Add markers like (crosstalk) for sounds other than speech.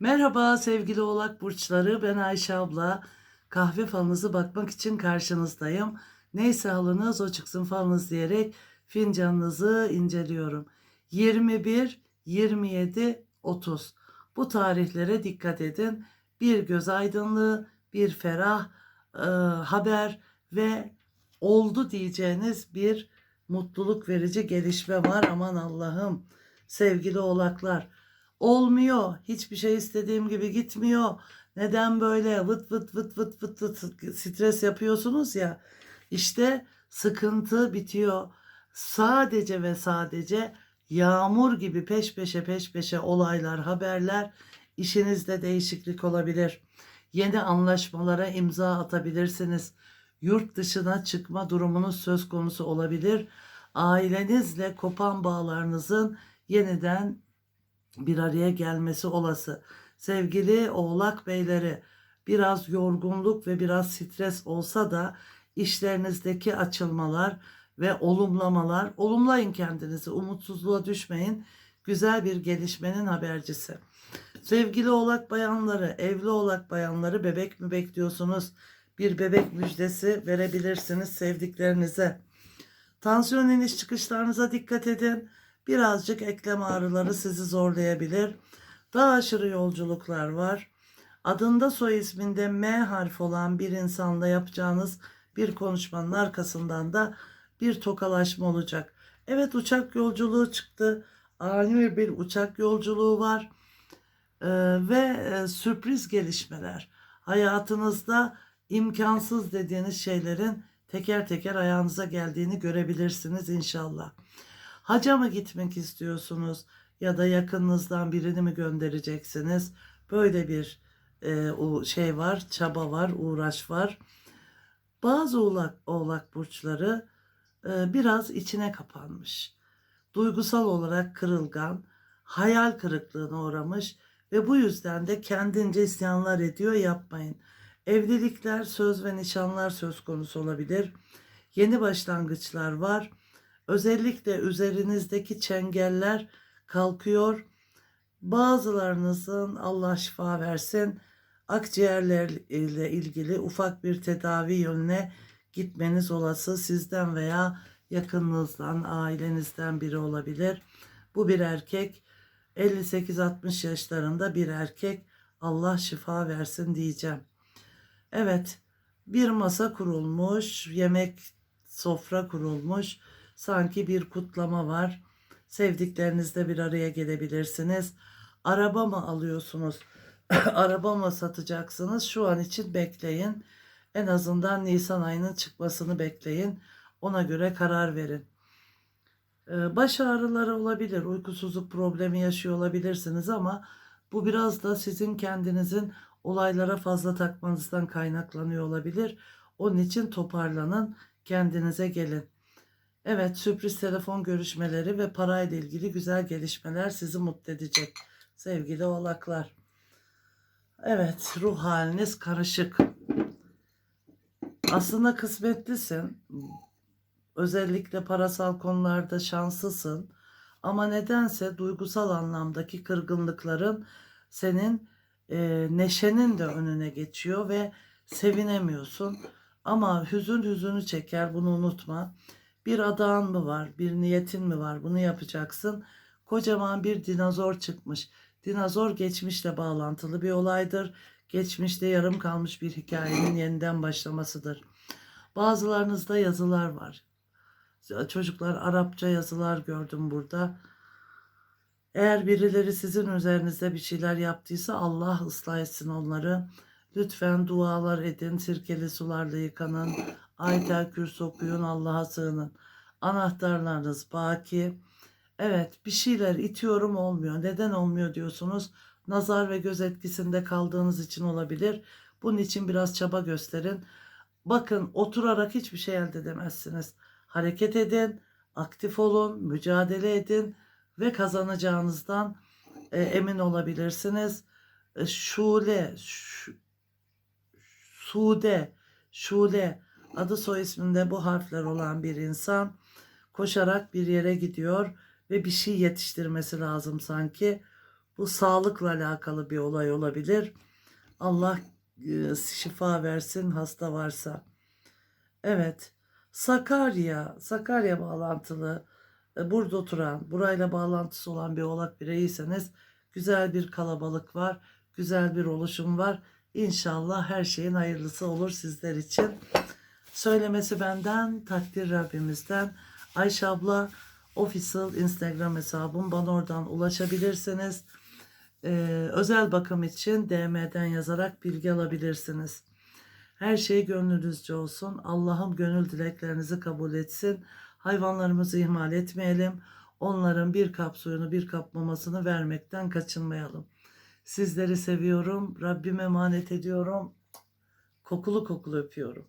Merhaba sevgili oğlak burçları ben Ayşe abla. Kahve falınızı bakmak için karşınızdayım. Neyse halınız o çıksın falınız diyerek fincanınızı inceliyorum. 21, 27, 30. Bu tarihlere dikkat edin. Bir göz aydınlığı, bir ferah e, haber ve oldu diyeceğiniz bir mutluluk verici gelişme var. Aman Allah'ım sevgili oğlaklar. Olmuyor. Hiçbir şey istediğim gibi gitmiyor. Neden böyle vıt vıt vıt vıt vıt vıt stres yapıyorsunuz ya. İşte sıkıntı bitiyor. Sadece ve sadece yağmur gibi peş peşe peş peşe olaylar, haberler işinizde değişiklik olabilir. Yeni anlaşmalara imza atabilirsiniz. Yurt dışına çıkma durumunuz söz konusu olabilir. Ailenizle kopan bağlarınızın yeniden bir araya gelmesi olası. Sevgili oğlak beyleri biraz yorgunluk ve biraz stres olsa da işlerinizdeki açılmalar ve olumlamalar olumlayın kendinizi umutsuzluğa düşmeyin güzel bir gelişmenin habercisi. Sevgili oğlak bayanları evli oğlak bayanları bebek mi bekliyorsunuz? Bir bebek müjdesi verebilirsiniz sevdiklerinize. Tansiyon iniş çıkışlarınıza dikkat edin. Birazcık eklem ağrıları sizi zorlayabilir. Daha aşırı yolculuklar var. Adında soy isminde M harfi olan bir insanla yapacağınız bir konuşmanın arkasından da bir tokalaşma olacak. Evet uçak yolculuğu çıktı. Ani bir uçak yolculuğu var. Ee, ve e, sürpriz gelişmeler. Hayatınızda imkansız dediğiniz şeylerin teker teker ayağınıza geldiğini görebilirsiniz inşallah. Haca mı gitmek istiyorsunuz ya da yakınınızdan birini mi göndereceksiniz? Böyle bir e, şey var, çaba var, uğraş var. Bazı oğlak, oğlak burçları e, biraz içine kapanmış. Duygusal olarak kırılgan, hayal kırıklığına uğramış ve bu yüzden de kendince isyanlar ediyor yapmayın. Evlilikler, söz ve nişanlar söz konusu olabilir. Yeni başlangıçlar var. Özellikle üzerinizdeki çengeller kalkıyor. Bazılarınızın Allah şifa versin akciğerlerle ilgili ufak bir tedavi yönüne gitmeniz olası sizden veya yakınınızdan, ailenizden biri olabilir. Bu bir erkek 58-60 yaşlarında bir erkek Allah şifa versin diyeceğim. Evet bir masa kurulmuş, yemek sofra kurulmuş, sanki bir kutlama var. Sevdiklerinizle bir araya gelebilirsiniz. Araba mı alıyorsunuz? (clears throat) Araba mı satacaksınız? Şu an için bekleyin. En azından Nisan ayının çıkmasını bekleyin. Ona göre karar verin. Ee, Baş ağrıları olabilir, uykusuzluk problemi yaşıyor olabilirsiniz ama bu biraz da sizin kendinizin olaylara fazla takmanızdan kaynaklanıyor olabilir. Onun için toparlanın, kendinize gelin. Evet, sürpriz telefon görüşmeleri ve parayla ilgili güzel gelişmeler sizi mutlu edecek sevgili oğlaklar. Evet, ruh haliniz karışık. Aslında kısmetlisin. Özellikle parasal konularda şanslısın. Ama nedense duygusal anlamdaki kırgınlıkların senin e, neşenin de önüne geçiyor ve sevinemiyorsun. Ama hüzün hüzünü çeker bunu unutma. Bir adağın mı var, bir niyetin mi var bunu yapacaksın. Kocaman bir dinozor çıkmış. Dinozor geçmişle bağlantılı bir olaydır. Geçmişte yarım kalmış bir hikayenin yeniden başlamasıdır. Bazılarınızda yazılar var. Çocuklar Arapça yazılar gördüm burada. Eğer birileri sizin üzerinizde bir şeyler yaptıysa Allah ıslah etsin onları. Lütfen dualar edin, sirkeli sularla yıkanın, ayet kürs okuyun, Allah'a sığının. Anahtarlarınız baki. Evet bir şeyler itiyorum olmuyor. Neden olmuyor diyorsunuz. Nazar ve göz etkisinde kaldığınız için olabilir. Bunun için biraz çaba gösterin. Bakın oturarak hiçbir şey elde edemezsiniz. Hareket edin, aktif olun, mücadele edin ve kazanacağınızdan e, emin olabilirsiniz. E, Şule, Ş- Sude, Şule adı soy isminde bu harfler olan bir insan koşarak bir yere gidiyor ve bir şey yetiştirmesi lazım sanki. Bu sağlıkla alakalı bir olay olabilir. Allah e, şifa versin hasta varsa. Evet. Sakarya, Sakarya bağlantılı, e, burada oturan, burayla bağlantısı olan bir oğlak bireyiyseniz güzel bir kalabalık var, güzel bir oluşum var. İnşallah her şeyin hayırlısı olur sizler için. Söylemesi benden, takdir Rabbimizden. Ayşe abla official Instagram hesabım bana oradan ulaşabilirsiniz. Ee, özel bakım için DM'den yazarak bilgi alabilirsiniz. Her şey gönlünüzce olsun. Allah'ım gönül dileklerinizi kabul etsin. Hayvanlarımızı ihmal etmeyelim. Onların bir kap suyunu bir kap mamasını vermekten kaçınmayalım. Sizleri seviyorum. Rabbime emanet ediyorum. Kokulu kokulu öpüyorum.